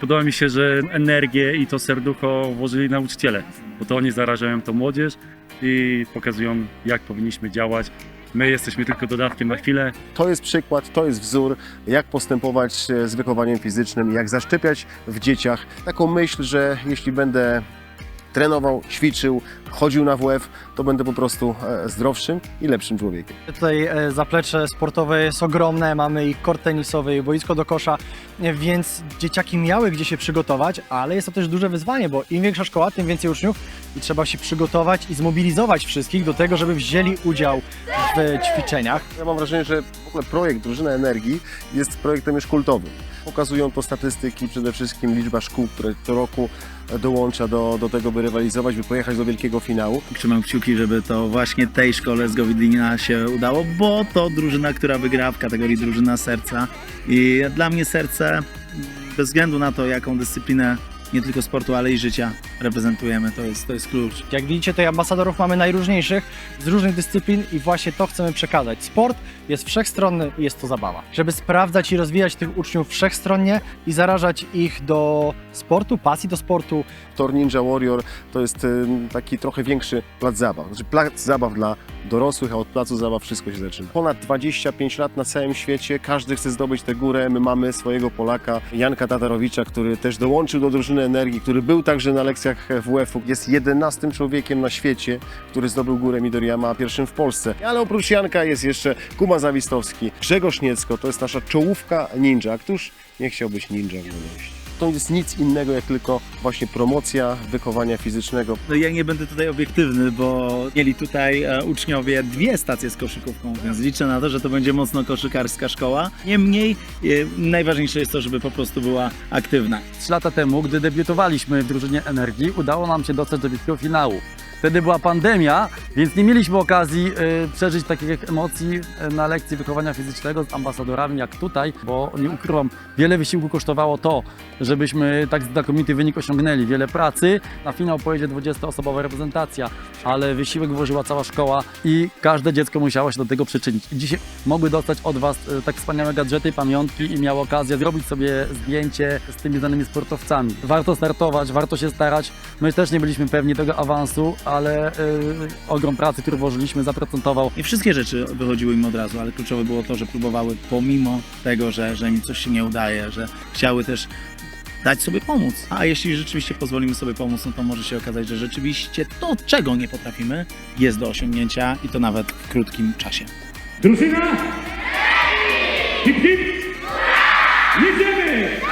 podoba mi się, że energię i to serducho włożyli nauczyciele, bo to oni zarażają tą młodzież i pokazują, jak powinniśmy działać. My jesteśmy tylko dodatkiem na chwilę, To jest przykład, to jest wzór, jak postępować e, z wychowaniem fizycznym, jak zaszczepiać w dzieciach taką myśl, że jeśli będę trenował, ćwiczył, chodził na WF, to będę po prostu e, zdrowszym i lepszym człowiekiem. Tutaj e, zaplecze sportowe jest ogromne, mamy i kort tenisowy, i boisko do kosza, e, więc dzieciaki miały gdzie się przygotować, ale jest to też duże wyzwanie, bo im większa szkoła, tym więcej uczniów i trzeba się przygotować i zmobilizować wszystkich do tego, żeby wzięli udział w ćwiczeniach. Ja mam wrażenie, że w ogóle projekt Drużyna Energii jest projektem już kultowym. Pokazują to statystyki, przede wszystkim liczba szkół, które co roku dołącza do, do tego, by rywalizować, by pojechać do wielkiego finału. Trzymam kciuki, żeby to właśnie tej szkole z Gowidlina się udało, bo to drużyna, która wygra w kategorii drużyna serca. I dla mnie serce, bez względu na to, jaką dyscyplinę nie tylko sportu, ale i życia reprezentujemy, to jest, to jest klucz. Jak widzicie, tutaj ambasadorów mamy najróżniejszych, z różnych dyscyplin i właśnie to chcemy przekazać. Sport jest wszechstronny i jest to zabawa. Żeby sprawdzać i rozwijać tych uczniów wszechstronnie i zarażać ich do sportu, pasji do sportu, Tor Ninja Warrior to jest ym, taki trochę większy plac zabaw. Znaczy plac zabaw dla dorosłych, a od placu zabaw wszystko się zaczyna. Ponad 25 lat na całym świecie, każdy chce zdobyć tę górę. My mamy swojego Polaka, Janka Tatarowicza, który też dołączył do drużyny energii, który był także na lekcjach WF-u. Jest 11 człowiekiem na świecie, który zdobył górę Midoriyama, a pierwszym w Polsce. Ale oprócz Janka jest jeszcze Kuma Zawistowski, Grzegorz Niecko, to jest nasza czołówka ninja. Któż nie chciałbyś ninja w młodości? To jest nic innego jak tylko właśnie promocja wychowania fizycznego. No ja nie będę tutaj obiektywny, bo mieli tutaj e, uczniowie dwie stacje z koszykówką, więc liczę na to, że to będzie mocno koszykarska szkoła. Niemniej e, najważniejsze jest to, żeby po prostu była aktywna. Trzy lata temu, gdy debiutowaliśmy w drużynie Energii, udało nam się dostać do wielkiego finału. Wtedy była pandemia, więc nie mieliśmy okazji y, przeżyć takich emocji y, na lekcji wychowania fizycznego z ambasadorami jak tutaj, bo nie ukrywam, wiele wysiłku kosztowało to, żebyśmy tak znakomity wynik osiągnęli. Wiele pracy, na finał pojedzie 20-osobowa reprezentacja, ale wysiłek włożyła cała szkoła i każde dziecko musiało się do tego przyczynić. I dzisiaj mogły dostać od Was y, tak wspaniałe gadżety, pamiątki i miały okazję zrobić sobie zdjęcie z tymi znanymi sportowcami. Warto startować, warto się starać. My też nie byliśmy pewni tego awansu, ale y, ogrom pracy, który włożyliśmy, zaprocentował. Nie wszystkie rzeczy wychodziły im od razu, ale kluczowe było to, że próbowały pomimo tego, że, że im coś się nie udaje, że chciały też dać sobie pomóc. A jeśli rzeczywiście pozwolimy sobie pomóc, no to może się okazać, że rzeczywiście to, czego nie potrafimy, jest do osiągnięcia i to nawet w krótkim czasie. Drużyna! Hip, hip! Jedziemy!